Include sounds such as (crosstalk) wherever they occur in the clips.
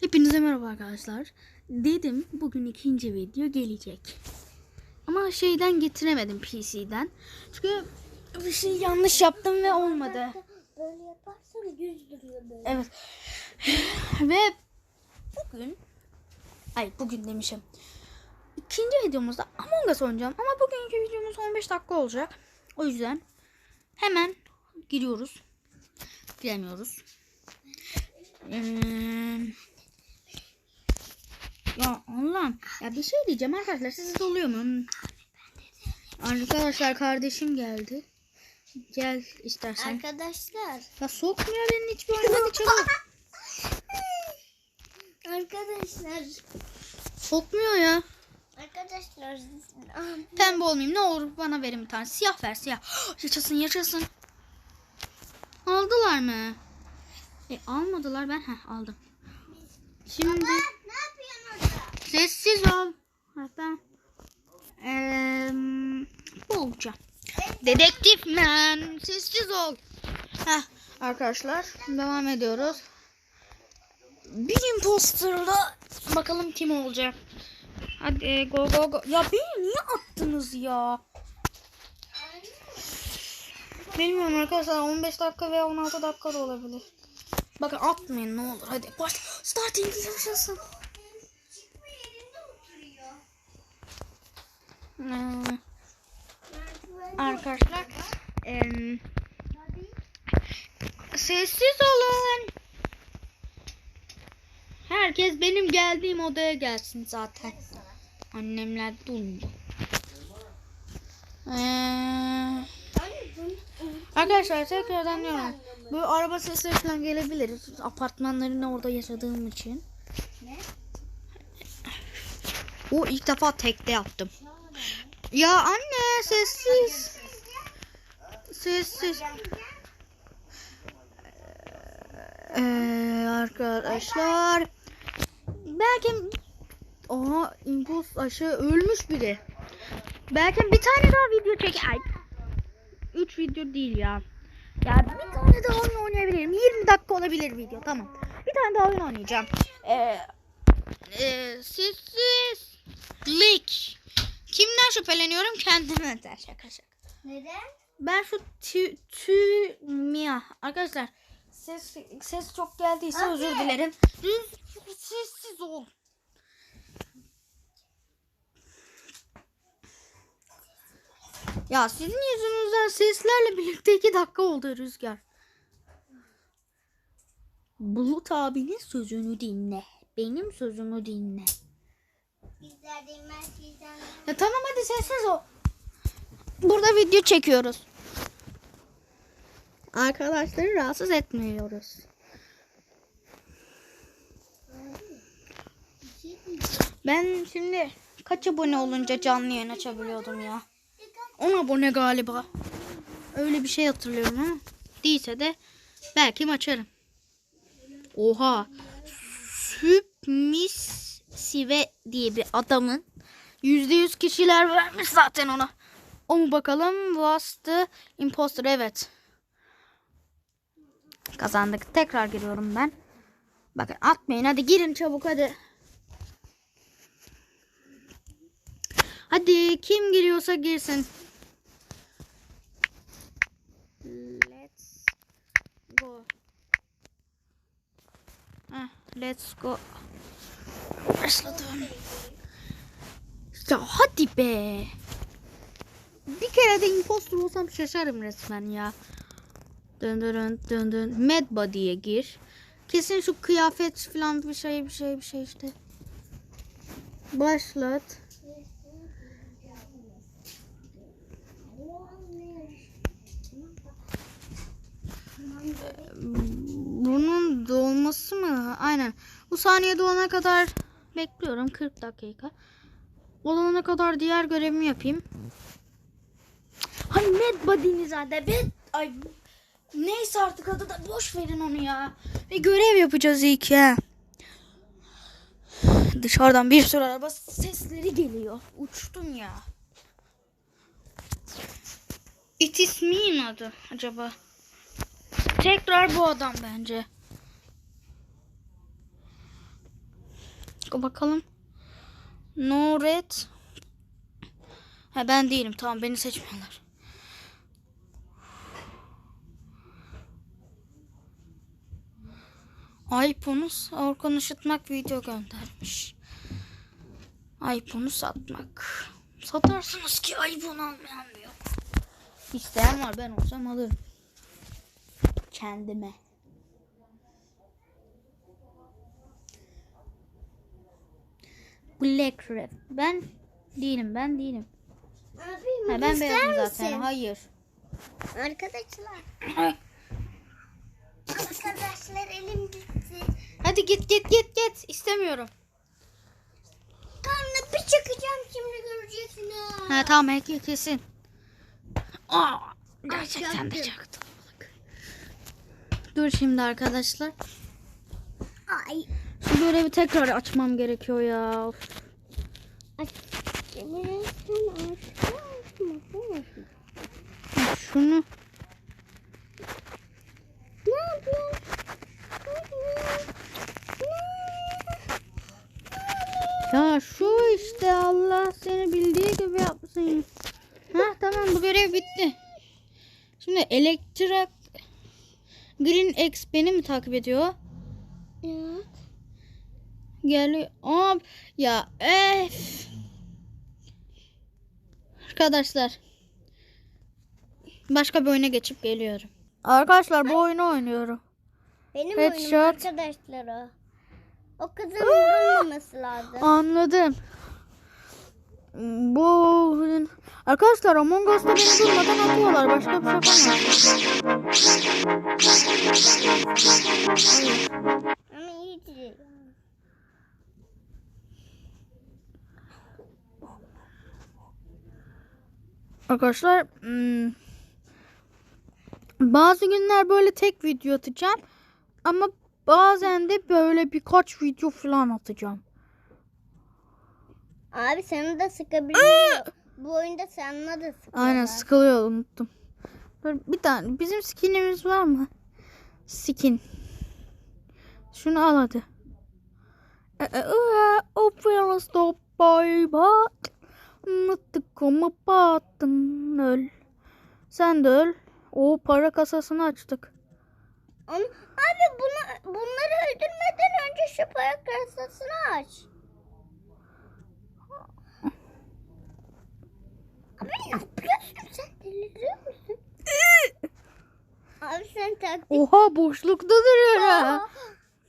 Hepinize merhaba arkadaşlar. Dedim bugün ikinci video gelecek. Ama şeyden getiremedim PC'den. Çünkü bir şey yanlış yaptım ve olmadı. Böyle yaparsan duruyor böyle. Evet. ve bugün ay bugün demişim. İkinci videomuzda Among Us oynayacağım. Ama bugünkü videomuz 15 dakika olacak. O yüzden hemen giriyoruz. Giremiyoruz. Ee, ya Allah'ım. Ya bir şey diyeceğim arkadaşlar. Sizi doluyor mu? Arkadaşlar kardeşim geldi. Gel istersen. Arkadaşlar. Ya sokmuyor beni hiçbir oyuna çabuk. Arkadaşlar. Sokmuyor ya. Arkadaşlar. Pembe olmayayım ne olur bana verin bir tane. Siyah ver siyah. (gasps) Yaşasın yaşasın. Aldılar mı? E almadılar ben. Heh aldım. Şimdi orada? Sessiz ol. Ben eee bu. Dedektif man. Sessiz ol. Heh, arkadaşlar devam ediyoruz. Bir imposterla bakalım kim olacak. Hadi go go go. Ya beni niye attınız ya? Bilmiyorum arkadaşlar 15 dakika veya 16 dakika da olabilir. Bakın atmayın ne olur hadi. Baş starting yaşasın. Arkadaşlar em, sessiz olun. Herkes benim geldiğim odaya gelsin zaten. Annemler duymuyor. Ee, arkadaşlar tekrardan diyorum. Bu araba sesleri falan gelebilir. Apartmanların orada yaşadığım için. O ilk defa tekte yaptım. Ya anne sessiz. Sessiz. Ee, arkadaşlar. Belki Oha impuls aşı ölmüş biri. Belki bir tane daha video çek. Ay. 3 video değil ya. Ya bir tane daha oyun oynayabilirim. 20 dakika olabilir video. Tamam. Bir tane daha oyun oynayacağım. Ee, e, sessiz. Lik. Kimden şüpheleniyorum? Kendimden. Şaka şaka. Neden? Ben şu tü, tü Mia. Arkadaşlar ses ses çok geldiyse Abi. özür dilerim. Düz sessiz ol. Ya sizin yüzünüzden seslerle birlikte iki dakika oldu Rüzgar. Bulut abinin sözünü dinle. Benim sözümü dinle. Ya tamam hadi sessiz ol. Burada video çekiyoruz. Arkadaşları rahatsız etmiyoruz. Ben şimdi kaç abone olunca canlı yayın açabiliyordum ya? 10 abone galiba. Öyle bir şey hatırlıyorum ama değilse de belki açarım. Oha. Sübmissive diye bir adamın %100 kişiler vermiş zaten ona. O mu bakalım? Was the imposter? Evet. Kazandık. Tekrar giriyorum ben. Bakın atmayın. Hadi girin çabuk hadi. Hadi kim giriyorsa girsin. Let's go. Heh, let's go. Başladım. Ya hadi be. Bir kere de impostor olsam şaşarım resmen ya. Dön dön dön dön. Mad Body'ye gir. Kesin şu kıyafet falan bir şey bir şey bir şey işte. Başlat. Bunun dolması mı? Aynen. Bu saniye dolana kadar bekliyorum. 40 dakika. Olana kadar diğer görevimi yapayım. Hani Mad Body'ni zaten. Ben... Ay Neyse artık adı da boş verin onu ya. Bir görev yapacağız ilk ya. Dışarıdan bir sürü araba sesleri geliyor. Uçtum ya. It is me'in adı acaba. Tekrar bu adam bence. Bakalım. No red. Ha ben değilim. Tamam beni seçmiyorlar. iPhone'u Orkun Işıtmak video göndermiş. iPhone'u satmak. Satarsınız ki iPhone almayan yok. İsteyen var ben olsam alırım. Kendime. Black Red. Ben değilim ben değilim. Abi Ha, ben beyazım misin? zaten. Hayır. Arkadaşlar. Arkadaşlar elim gitti. Hadi git git git git. İstemiyorum. Karnı bir çıkacağım şimdi göreceksiniz. Ha tamam Eki kesin. Aa, gerçekten de çaktım. Dur şimdi arkadaşlar. Ay. Şu görevi tekrar açmam gerekiyor ya. Şunu Ne yapıyorsun? ya şu işte Allah seni bildiği gibi yapsın. Ha tamam bu görev bitti. Şimdi elektrik Green X beni mi takip ediyor? Geliyor. Hop. Ya ef. Arkadaşlar. Başka bir oyuna geçip geliyorum. Arkadaşlar bu oyunu oynuyorum. Benim Headshot. oyunum arkadaşlar o. O kızın vurulmaması lazım. Anladım. Bu oyun... Arkadaşlar Among Us'ta beni durmadan atıyorlar. Başka bir şey yapamam. Ama iyi değil. Arkadaşlar hmm, bazı günler böyle tek video atacağım. Ama bazen de böyle birkaç video falan atacağım. Abi seni de sıkabiliyor. Bu oyunda seninle de sıkıyorlar. Aynen sıkılıyor unuttum. Bir tane bizim skinimiz var mı? Skin. Şunu al hadi. E, e, e, O fela stop by bak. Mıtıkımı battın öl. Sen de öl. O para kasasını açtık. Abi bunu, bunları öldürmeden önce şu para kasasını aç. Abi ne yapıyorsun sen deliriyor musun? (laughs) abi sen taktik. Oha boşlukta duruyor ha.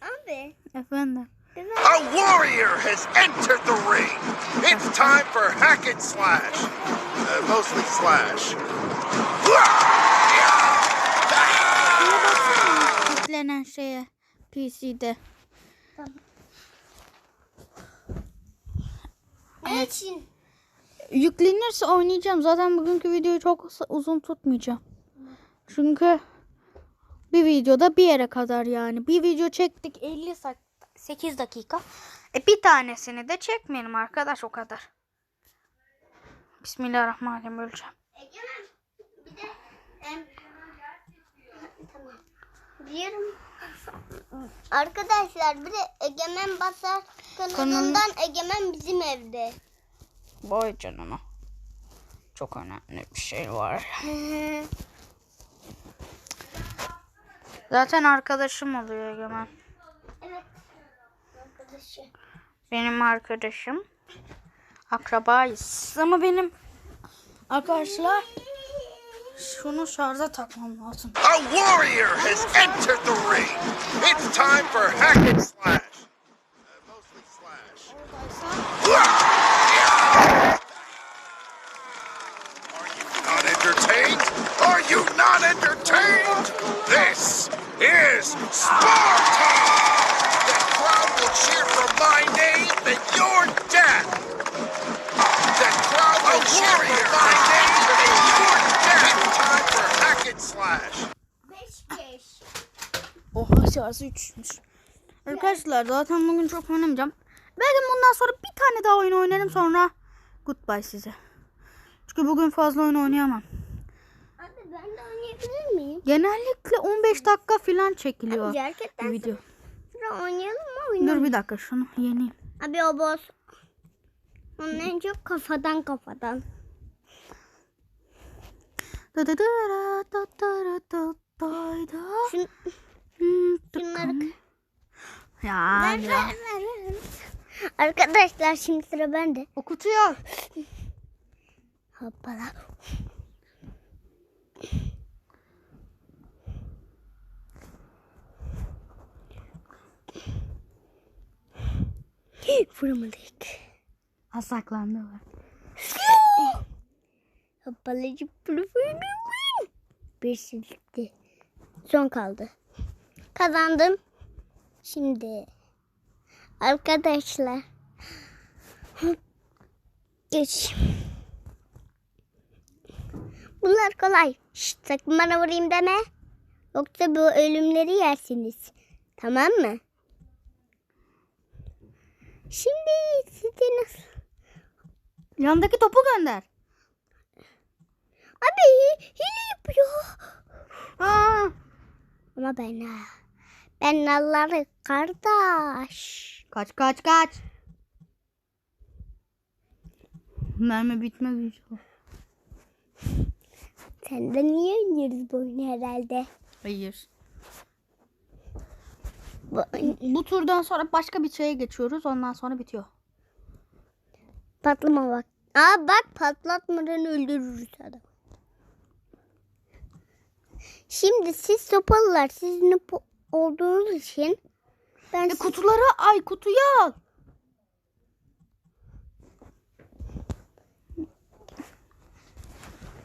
Abi. Efendim. A warrior has entered the ring. It's time for hack and slash. Uh, mostly slash. Yüklenen şeye PC'de. Ne için? Yüklenirse oynayacağım. Zaten bugünkü videoyu çok uz- uzun tutmayacağım. Çünkü bir videoda bir yere kadar yani. Bir video çektik 50 sak 8 dakika. E bir tanesini de çekmeyelim arkadaş o kadar. Bismillahirrahmanirrahim öleceğim. Egemen bir de em, tamam. Diyorum. Arkadaşlar bir de Egemen Basar kanalından Egemen bizim evde. Boy canına. Çok önemli bir şey var. (laughs) Zaten arkadaşım oluyor Egemen. Arkadaşı. Benim arkadaşım. Akrabayız. Ama benim arkadaşlar şunu şarja takmam lazım. A warrior has entered the ring. It's time for hack and slash. Mostly slash. Are you not entertained? Are you not entertained? This is Sparta! The crowd will cheer for my name and your death. The crowd will cheer for my name and your death. It's time for hack and slash. Beş beş. Şarjı 3'müş. Arkadaşlar zaten bugün çok oynamayacağım. Belki bundan sonra bir tane daha oyun oynarım sonra goodbye size. Çünkü bugün fazla oyun oynayamam. Abi ben de oynayabilir miyim? Genellikle 15 dakika falan çekiliyor Gerçekten video. sonra oynayalım mı oyunu? Dur bir dakika şunu yeneyim. Abi o boz. Onun en çok kafadan kafadan. Da da da da da da da da da. Hmm, şunları Ya, ver, ya. ver, ver, ver. Arkadaşlar şimdi sıra bende. O kutuyu al. Hoppala. (gasps) Vuramadık. Asaklandı var. (gasps) Hoppalacı profilimi. Bir sildi. Son kaldı. Kazandım. Şimdi arkadaşlar geç. Bunlar kolay. Şşt, sakın bana vurayım deme. Yoksa bu ölümleri yersiniz. Tamam mı? Şimdi size nasıl? Yandaki topu gönder. Abi hile yapıyor. Aa, Ama ben ha. Ben nalları kardeş. kaç kaç kaç. Mermi bitmez inşallah. Sen de niye oynuyoruz bu oyunu herhalde? Hayır. Bu, Bu turdan sonra başka bir şeye geçiyoruz. Ondan sonra bitiyor. patlama bak. Aa bak patlatmadan öldürürüz adam. Şimdi siz sopalılar siz ne po- olduğunuz için ben E, kutuları ay kutuyu al.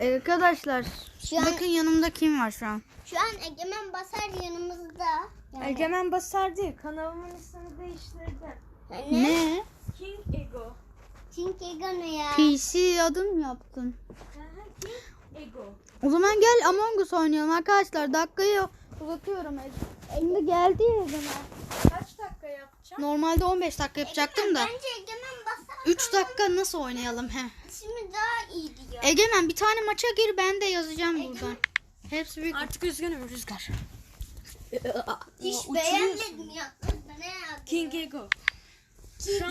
Arkadaşlar Şu an- bakın yanımda kim var şu an? şu an Egemen Basar yanımızda. Yani- Egemen Basar değil. Kanalımın ismini değiştirdim. Ne? Ne? King Ego. Think Egemen ya. PC adın mı yaptın? King Ego. O zaman gel Among Us oynayalım arkadaşlar. Dakikayı uzatıyorum. Şimdi geldi ya zaman. Kaç dakika yapacağım? Normalde 15 dakika yapacaktım da. Bence Egemen Basar 3 dakika nasıl oynayalım he? ismi daha iyi diyor. Egemen bir tane maça gir ben de yazacağım buradan. Hepsi büyük. Artık üzgünüm Rüzgar. Hiç beğenmedim ya. Ne? King Ego.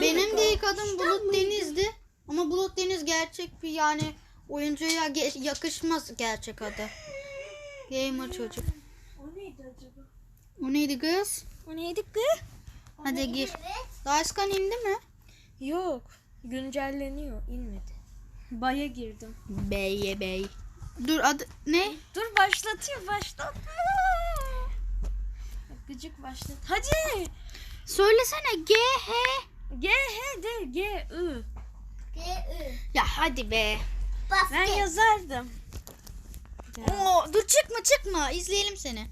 Benim de ilk adım Bulut Deniz'di. Ama Bulut Deniz gerçek bir yani oyuncuya yakışmaz gerçek adı. Gamer çocuk. O neydi acaba? O neydi kız? O neydi kız? Hadi gir. Evet. Daşkan indi mi? Yok. Güncelleniyor. inmedi. Baya girdim. Bey bey. Dur adı ne? Dur başlatıyor başlatma. (laughs) Gıcık başlat. Hadi. Söylesene G H. G H D G I. G-Ü. Ya hadi be. Basket. Ben yazardım. Oo, dur çıkma çıkma. İzleyelim seni.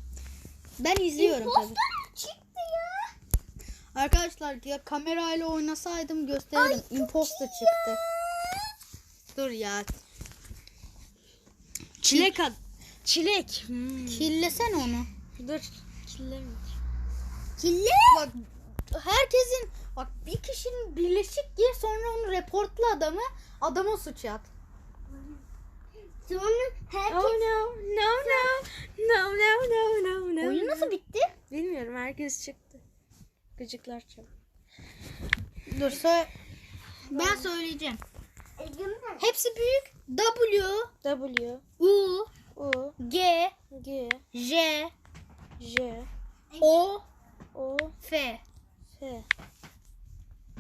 Ben izliyorum tabii. Imposter çıktı ya. Arkadaşlar ya kamerayla oynasaydım gösterirdim. Imposter çıktı. Dur ya. Çilek ad. Çilek. Hmm. Killesen onu. Dur. Killemiş. Kille. Bak herkesin bak bir kişinin birleşik gir sonra onu reportla adamı adama suç at. Sonra herkes... Oh no. No no. No no no no no. Oyun nasıl bitti? Bilmiyorum herkes çıktı. Gıcıklar çok. Dur sö- ben söyleyeceğim. Hepsi büyük. W, W, U, U, G, G, J, J, O, O, F. F.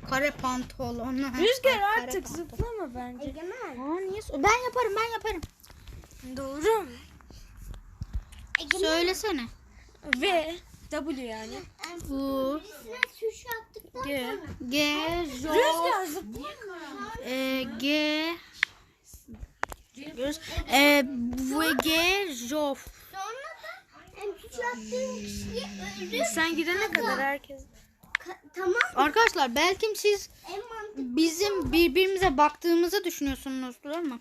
Kare pantolon. Rüzgar (laughs) artık zıplama bence. Egemen. Aa, niye Ben yaparım ben yaparım. Doğru. Söylesene. Ve W yani. Bu. G. G. Rüzgar e, G. Göz, e, bu G. Jof. Sonra da Sen gidene kadar herkes. Tamam. Arkadaşlar belki siz En mantıklı. bizim birbirimize baktığımızı düşünüyorsunuzdur ama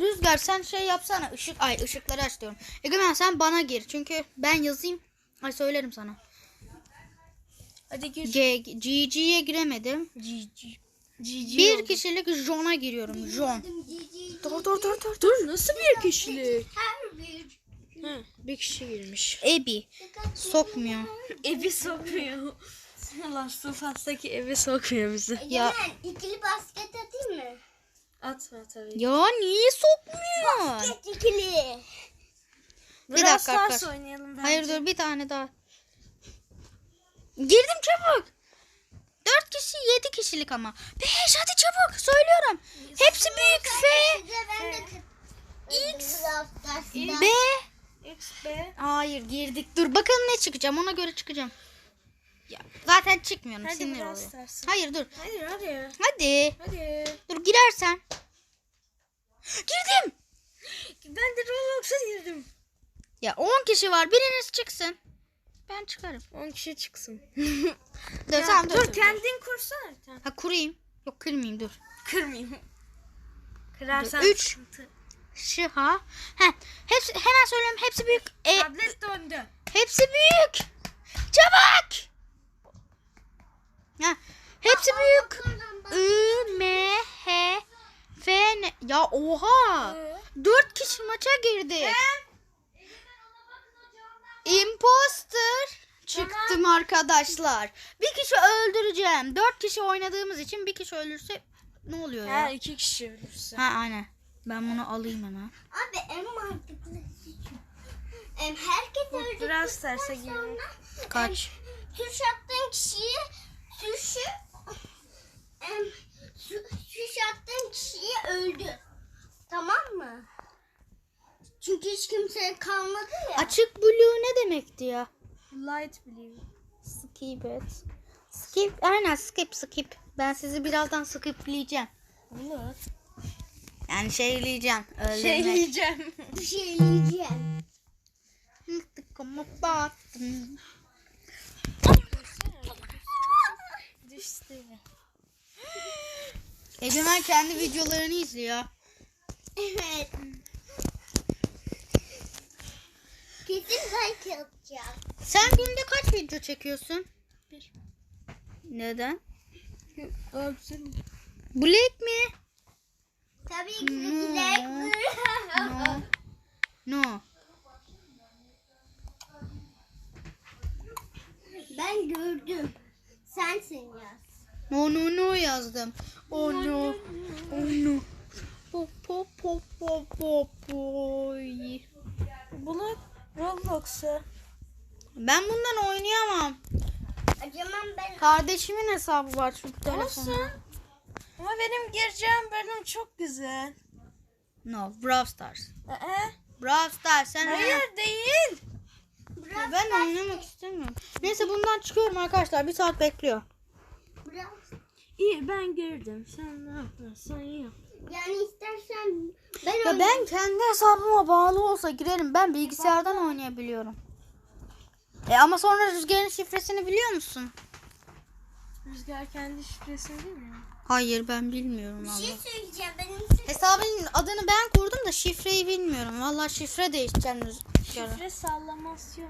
Rüzgar sen şey yapsana ışık ay ışıkları aç diyorum. Egemen sen bana gir çünkü ben yazayım. Ay söylerim sana. Hadi gir. G GG'ye giremedim. G, G. G, Bir kişilik John'a giriyorum. John. Dur dur dur dur. Dur nasıl bir kişilik? Her bir. Hı, bir kişi girmiş. Ebi. Sokmuyor. Evi sokuyor. (laughs) Last of Us'taki eve sokmuyor bizi. Ya- ikili basket atayım mı? Atma tabii. Ya niye sokmuyor? Basket ikili. Bir Brawl dakika Stars oynayalım bence. Hayır dur bir tane daha. Girdim çabuk. Dört kişi yedi kişilik ama. Beş hadi çabuk söylüyorum. Hepsi büyük F. X. B. X, B. Hayır girdik. Dur bakalım ne çıkacağım ona göre çıkacağım. Ya, zaten çıkmıyorum Hadi sinir oluyor. Stars'ı. Hayır dur. Hayır hadi. Hadi. Hadi. Dur girersen. Girdim. Ben de Roblox'a girdim. Ya 10 kişi var biriniz çıksın. Ben çıkarım. 10 kişi çıksın. (laughs) Dur Ya, tamam dur. dur kendin kursana tane. Ha kurayım. Yok kırmayayım dur. Kırmayayım. Kırarsan Dur, üç. sıkıntı. Şıha. Heh, hepsi, hemen söylüyorum hepsi büyük. E, Tablet döndü. hepsi büyük. Çabuk. Ha, hepsi büyük. I, M, H, F, N. Ya oha. Dört kişi maça girdi. Imposter çıktım arkadaşlar. Bir kişi öldüreceğim. Dört kişi oynadığımız için bir kişi ölürse ne oluyor ya? Ha iki kişi ölürse. Ha aynen. Ben bunu alayım hemen. Abi en mantıklısı şu. Em, herkes öldükten Brawl Stars'a girelim. Kaç? attığın kişiyi su- tuş attığın kişiyi öldü. Tamam mı? Çünkü hiç kimse kalmadı ya. Açık blue ne demekti ya? Light blue. Skip it. Skip. Aynen skip skip. Ben sizi birazdan skipleyeceğim. Olur. Yani şeyleyeceğim. Öldürmek. Şeyleyeceğim. Bir şey yiyeceğim. Tıkıma battım. Düştü. (gasps) Egemen kendi videolarını izliyor. Evet. Kesin like yapacağım. Sen günde kaç video çekiyorsun? Bir. Neden? (laughs) Öpsün. Black mi? Tabii ki de Hmm. like. No. No. Ben gördüm. Sensin yaz. No no no yazdım. Oh no. Oh no. Po po po po po poy. Bunu Roblox'a. Ben bundan oynayamam. Acaba ben Kardeşimin hesabı var çünkü telefonda. Olsun. Ama benim gireceğim bölüm çok güzel. No, Brawl Stars. Ee, Brawl Stars sen hayır değil. Ya ben oynamak istemiyorum. Neyse bundan çıkıyorum arkadaşlar. Bir saat bekliyor. biraz İyi ben girdim. Sen ne yaparsan yap. yani istersen ben Ya oynayayım. ben kendi hesabıma bağlı olsa girerim. Ben bilgisayardan oynayabiliyorum. E ama sonra Rüzgar'ın şifresini biliyor musun? Rüzgar kendi şifresini değil mi? Hayır ben bilmiyorum bir valla. şey söyleyeceğim. Benim Hesabın adını ben kurdum da şifreyi bilmiyorum. Valla şifre değişeceğim Rüzgar'a. Şifre sallamasyon.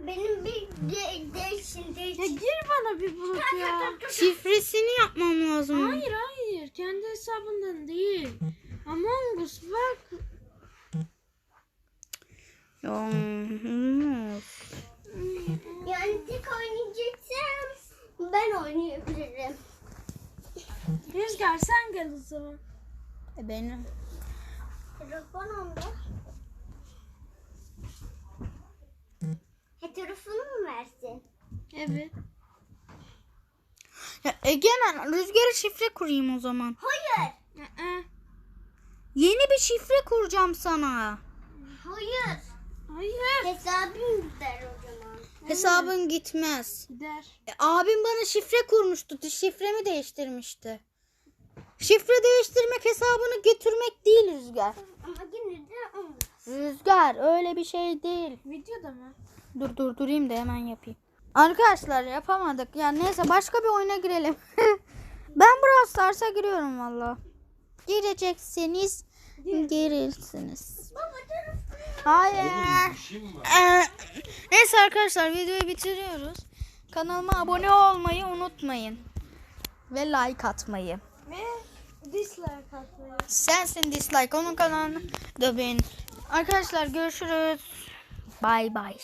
Benim bir de, değişsin Ya değişsin. gir bana bir bulut ya. Şifresini yapmam lazım. Hayır hayır kendi hesabından değil. Among Us bak. Ya. Yani tek oynayacaksam ben oynayabilirim. Rüzgar sen gel o zaman. E benim. Telefon onda. He telefonu mu versin? Evet. Ya Egemen Rüzgar'a şifre kurayım o zaman. Hayır. Aa, Yeni bir şifre kuracağım sana. Hayır. hayır. Hesabım gider o zaman. Hesabın gitmez. Gider. E, abim bana şifre kurmuştu. Şifremi değiştirmişti. Şifre değiştirmek hesabını götürmek değil Rüzgar. Ama yine de olmaz. Rüzgar öyle bir şey değil. Videoda mı? Dur dur durayım da hemen yapayım. Arkadaşlar yapamadık. Yani neyse başka bir oyuna girelim. (laughs) ben Brawl Stars'a giriyorum valla. Girecekseniz girirsiniz. Hayır. Ee, neyse arkadaşlar videoyu bitiriyoruz. Kanalıma abone olmayı unutmayın. Ve like atmayı. Ve dislike atmayı. Sensin dislike onun kanalını da beğen. Arkadaşlar görüşürüz. Bay bay.